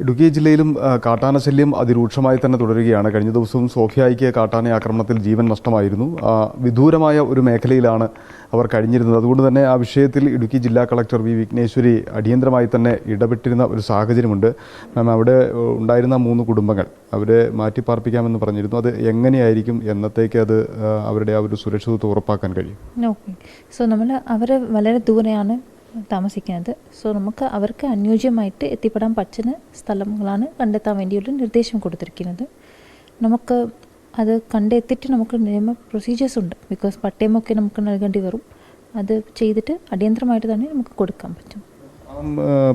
ഇടുക്കി ജില്ലയിലും കാട്ടാന ശല്യം അതിരൂക്ഷമായി തന്നെ തുടരുകയാണ്. കഴിഞ്ഞ ദിവസവും സോഫിയായിക്ക് കാട്ടാന ആക്രമണത്തിൽ ജീവൻ നഷ്ടമായിരുന്നു. വിദൂരമായ ഒരു മേഖലയിലാണ് അവർ കഴിഞ്ഞിരുന്നത്. അതുകൊണ്ട് തന്നെ ആ വിഷയത്തിൽ ഇടുക്കി ജില്ലാ കളക്ടർ വി വിഘ്നേശ്വരി അടിയന്തരമായി തന്നെ ഇടപെട്ടിരുന്ന ഒരു സാഹചര്യമുണ്ട്. മാം അവിടെ ഉണ്ടായിരുന്ന മൂന്ന് കുടുംബങ്ങൾ അവരെ മാറ്റിപ്പാർപ്പിക്കാമെന്ന് പറഞ്ഞിരുന്നു. അത് എങ്ങനെയായിരിക്കും? എന്നത്തേക്ക് അത് അവരുടെ ആ ഒരു സുരക്ഷിതത്വം ഉറപ്പാക്കാൻ കഴിയും? ഓക്കെ. സോ നമ്മൾ അവർ വളരെ ദൂരെയാണ് താമസിക്കുന്നത്. സോ നമുക്ക് അവർക്ക് അനുയോജ്യമായിട്ട് എത്തിപ്പെടാൻ പറ്റുന്ന സ്ഥലങ്ങളാണ് കണ്ടെത്താൻ വേണ്ടിയുള്ള നിർദ്ദേശം കൊടുത്തിരിക്കുന്നത്. നമുക്ക് അത് കണ്ടെത്തിയിട്ട് നമുക്ക് നിയമ പ്രൊസീജിയേഴ്സ് ഉണ്ട്. ബിക്കോസ് പട്ടയമൊക്കെ നമുക്ക് നൽകേണ്ടി വരും. അത് ചെയ്തിട്ട് അടിയന്തരമായിട്ട് തന്നെ നമുക്ക് കൊടുക്കാൻ പറ്റും.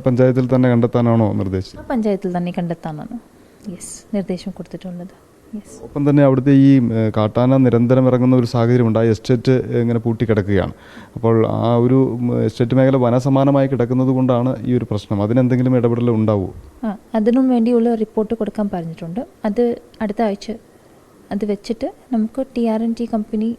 പഞ്ചായത്തിൽ തന്നെ കണ്ടെത്താനാണോ നിർദ്ദേശം പഞ്ചായത്തിൽ തന്നെ കണ്ടെത്താനാണ്. യെസ് നിർദ്ദേശം കൊടുത്തിട്ടുള്ളത്. ഒപ്പം തന്നെ അവിടുത്തെ ഈ കാട്ടാന നിരന്തരം ഇറങ്ങുന്ന ഒരു സാഹചര്യമുണ്ട്. ആ എസ്റ്റേറ്റ് ഇങ്ങനെ പൂട്ടിക്കിടക്കുകയാണ്. അപ്പോൾ ആ ഒരു എസ്റ്റേറ്റ് മേഖല വനസമാനമായി കിടക്കുന്നത് കൊണ്ടാണ് ഈ ഒരു പ്രശ്നം. അതിനെന്തെങ്കിലും ഇടപെടൽ ഉണ്ടാവുമോ അതിനും വേണ്ടിയുള്ള റിപ്പോർട്ട് കൊടുക്കാൻ പറഞ്ഞിട്ടുണ്ട്. അത് അടുത്ത ആഴ്ച അത് വെച്ചിട്ട് നമുക്ക് T R N T company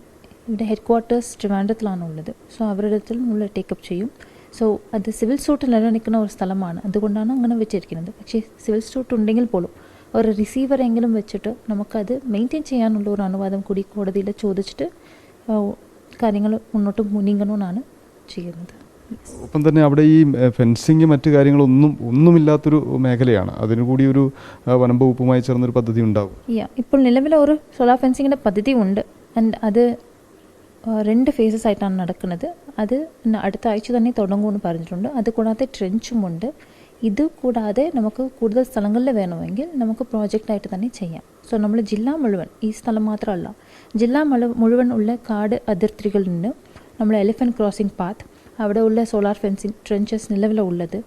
ഇവിടെ ഹെഡ് ക്വാർട്ടേഴ്സ് ട്രിവാൻഡ്രത്തിലാണ് ഉള്ളത്. സോ അവരുടെ അടുത്ത് നമ്മൾ ടേക്കപ്പ് ചെയ്യും. സോ അത് സിവിൽ സൂട്ട് നിലനിൽക്കുന്ന ഒരു സ്ഥലമാണ്. അതുകൊണ്ടാണ് അങ്ങനെ വെച്ചിരിക്കുന്നത്. പക്ഷേ സിവിൽ സൂട്ട് ഉണ്ടെങ്കിൽ പോലും ഒരു റിസീവർ എങ്കിലും വെച്ചിട്ട് നമുക്കത് മെയിന്റെയിൻ ചെയ്യാനുള്ള ഒരു അനുവാദം കൂടി കോടതിയിൽ ചോദിച്ചിട്ട് കാര്യങ്ങൾ മുന്നോട്ട് മുന്നിങ്ങണമെന്നാണ് ചെയ്യുന്നത്. ഒപ്പം തന്നെ അവിടെ ഈ ഫെൻസിങ് മറ്റു കാര്യങ്ങളൊന്നും ഒന്നുമില്ലാത്തൊരു മേഖലയാണ്. അതിനു കൂടി ഒരു വനം വകുപ്പുമായി ചേർന്നൊരു പദ്ധതി ഉണ്ടാകും യാ ഇപ്പോൾ നിലവിലെ ഒരു സോളാർ ഫെൻസിങ്ങിന്റെ പദ്ധതി ഉണ്ട്. ആൻഡ് അത് രണ്ട് ഫേസസ് ആയിട്ടാണ് നടക്കുന്നത്. അത് അടുത്ത ആഴ്ച തന്നെ തുടങ്ങുമെന്ന് പറഞ്ഞിട്ടുണ്ട്. അത് കൂടാതെ ട്രെഞ്ചുമുണ്ട് ഇത് കൂടാതെ നമുക്ക് കൂടുതൽ സ്ഥലങ്ങളിൽ വേണമെങ്കിൽ നമുക്ക് പ്രോജക്റ്റായിട്ട് തന്നെ ചെയ്യാം. സോ നമ്മൾ ജില്ല മുഴുവൻ ഈ സ്ഥലം മാത്രമല്ല ജില്ല മുഴു- മുഴുവൻ ഉള്ള കാട് അതിർത്തികളിൽ നിന്ന് നമ്മൾ എലിഫന്റ് ക്രോസിംഗ് പാത്ത് അവിടെ ഉള്ള സോളാർ ഫെൻസിങ് ട്രെഞ്ചസ് നിലവിലുള്ളത്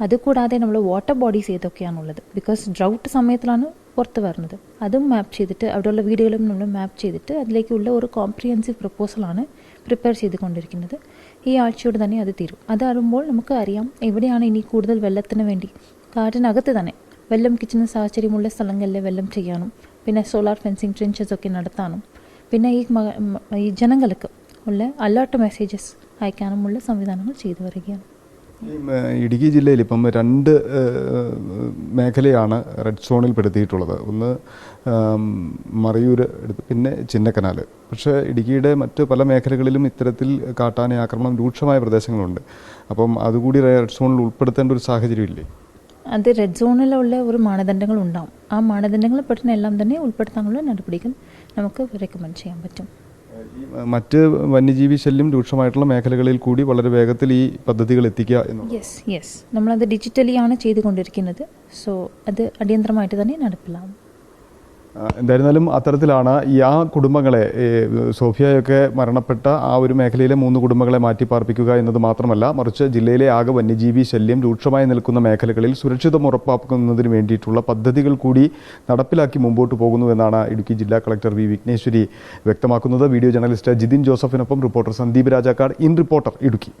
അതുകൂടാതെ നമ്മൾ വാട്ടർ ബോഡീസ് ഏതൊക്കെയാണുള്ളത് ബിക്കോസ് ഡ്രൗട്ട് സമയത്തിലാണ് പുറത്ത് വരുന്നത്. അതും മാപ്പ് ചെയ്തിട്ട് അവിടെയുള്ള വീടുകളും നമ്മൾ മാപ്പ് ചെയ്തിട്ട് അതിലേക്കുള്ള ഒരു കോംപ്രിഹെൻസീവ് പ്രപ്പോസലാണ് പ്രിപ്പയർ ചെയ്തുകൊണ്ടിരിക്കുന്നത്. ഈ ആഴ്ചയോട് തന്നെ അത് തീരും. അതാകുമ്പോൾ നമുക്ക് അറിയാം എവിടെയാണ് ഇനി കൂടുതൽ വെള്ളത്തിന് വേണ്ടി. കാറ്റിനകത്ത് തന്നെ വെള്ളം കിച്ചുന്ന സാഹചര്യമുള്ള സ്ഥലങ്ങളിലെ വെള്ളം ചെയ്യാനും പിന്നെ സോളാർ ഫെൻസിങ് ട്രെഞ്ചസ് ഒക്കെ നടത്താനും പിന്നെ ഈ ഈ ജനങ്ങൾക്ക് ഉള്ള അലേർട്ട് മെസ്സേജസ് അയക്കാനുമുള്ള സംവിധാനങ്ങൾ ചെയ്തു വരികയാണ്. ഇടുക്കി ജില്ലയിൽ ഇപ്പം രണ്ട് മേഖലയാണ് റെഡ് സോണിൽ പെടുത്തിയിട്ടുള്ളത്. ഒന്ന് മറയൂർ എടുത്ത് പിന്നെ ചിന്നക്കനാൽ. പക്ഷേ ഇടുക്കിയുടെ മറ്റ് പല മേഖലകളിലും ഇത്തരത്തിൽ കാട്ടാന ആക്രമണം രൂക്ഷമായ പ്രദേശങ്ങളുണ്ട്. അപ്പം അതുകൂടി റെഡ് സോണിൽ ഉൾപ്പെടുത്തേണ്ട ഒരു സാഹചര്യം സാഹചര്യമില്ലേ അത് റെഡ് സോണിലുള്ള ഒരു മാനദണ്ഡങ്ങൾ ഉണ്ടാവും ആ മാനദണ്ഡങ്ങൾ പെട്ടെന്ന് എല്ലാം തന്നെ ഉൾപ്പെടുത്താനുള്ള നടപടികൾ നമുക്ക് റെക്കമെൻഡ് ചെയ്യാൻ പറ്റും. മറ്റ് വന്യജീവി ശല്യം രൂക്ഷമായിട്ടുള്ള മേഖലകളിൽ കൂടി വളരെ വേഗത്തിൽ ഈ പദ്ധതികൾ എത്തിക്കുക യെസ് യെസ് നമ്മളത് ഡിജിറ്റലി ആണ് ചെയ്തുകൊണ്ടിരിക്കുന്നത്. സോ അത് അടിയന്തരമായിട്ട് തന്നെ നടപ്പിലാവും. എന്തായിരുന്നാലും അത്തരത്തിലാണ് ഈ ആ കുടുംബങ്ങളെ സോഫിയയൊക്കെ മരണപ്പെട്ട ആ ഒരു മേഖലയിലെ മൂന്ന് കുടുംബങ്ങളെ മാറ്റിപ്പാർപ്പിക്കുക എന്നത് മാത്രമല്ല മറിച്ച് ജില്ലയിലെ ആകെ വന്യജീവി ശല്യം രൂക്ഷമായി നിൽക്കുന്ന മേഖലകളിൽ സുരക്ഷിതം ഉറപ്പാക്കുന്നതിന് വേണ്ടിയിട്ടുള്ള പദ്ധതികൾ കൂടി നടപ്പിലാക്കി മുമ്പോട്ട് പോകുന്നു എന്നാണ് ഇടുക്കി ജില്ലാ കളക്ടർ വി. വിഘ്നേശ്വരി വ്യക്തമാക്കുന്നത്. Video journalist Jithin ജോസഫിനൊപ്പം reporter Sandeep Rajakkad. In reporter Idukki.